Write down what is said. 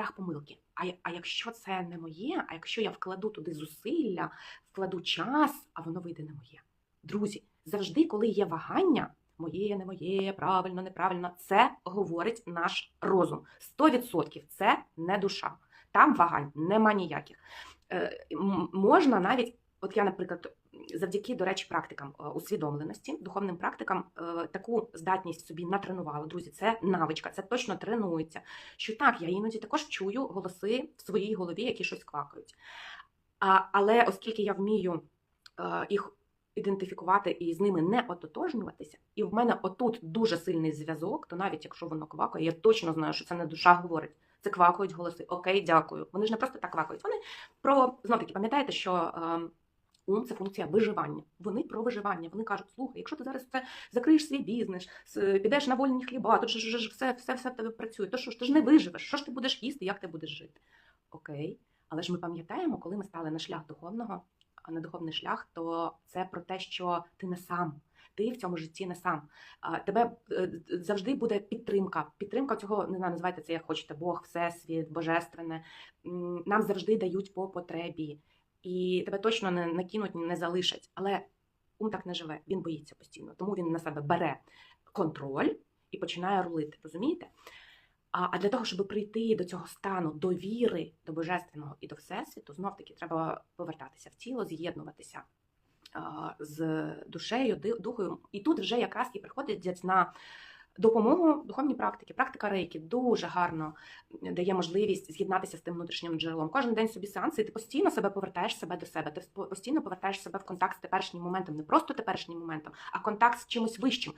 страх помилки. А, а якщо це не моє, а якщо я вкладу туди зусилля, вкладу час, а воно вийде не моє. Друзі, завжди, коли є вагання, моє, не моє, правильно, неправильно, це говорить наш розум. 100% це не душа. Там вагань нема ніяких. Е, можна навіть, от я, наприклад, завдяки, до речі, практикам е, усвідомленості, духовним практикам, е, таку здатність собі натренувала. Друзі, це навичка, це точно тренується. Що так, я іноді також чую голоси в своїй голові, які щось квакають. А, але оскільки я вмію е, їх ідентифікувати і з ними не ототожнюватися, і в мене отут дуже сильний зв'язок, то навіть якщо воно квакає, я точно знаю, що це не душа говорить. Це квакають голоси. Окей, дякую. Вони ж не просто так квакають. Вони про знов таки пам'ятаєте, що е, ум це функція виживання. Вони про виживання. Вони кажуть, слухай, якщо ти зараз це закриєш свій бізнес, підеш на вольні хліба, ж ж все, все, все в тебе працює. То що ж ти ж не виживеш? Що ж ти будеш їсти? Як ти будеш жити? Окей, але ж ми пам'ятаємо, коли ми стали на шлях духовного, а на духовний шлях, то це про те, що ти не сам. Ти в цьому житті не сам. Тебе е, завжди буде підтримка. Підтримка цього не знаю, називайте це як хочете, Бог, Всесвіт, Божественне. Нам завжди дають по потребі, і тебе точно не накинуть, не залишать. Але ум так не живе, він боїться постійно, тому він на себе бере контроль і починає рулити. Розумієте? А, для того, щоб прийти до цього стану довіри до божественного і до всесвіту, знов таки треба повертатися в тіло, з'єднуватися з душею, духою. І тут вже якраз і приходять на допомогу духовні практики. Практика рейки дуже гарно дає можливість з'єднатися з тим внутрішнім джерелом. Кожен день собі сеанси, і ти постійно себе повертаєш себе до себе. Ти постійно повертаєш себе в контакт з теперішнім моментом, не просто теперішнім моментом, а контакт з чимось вищим.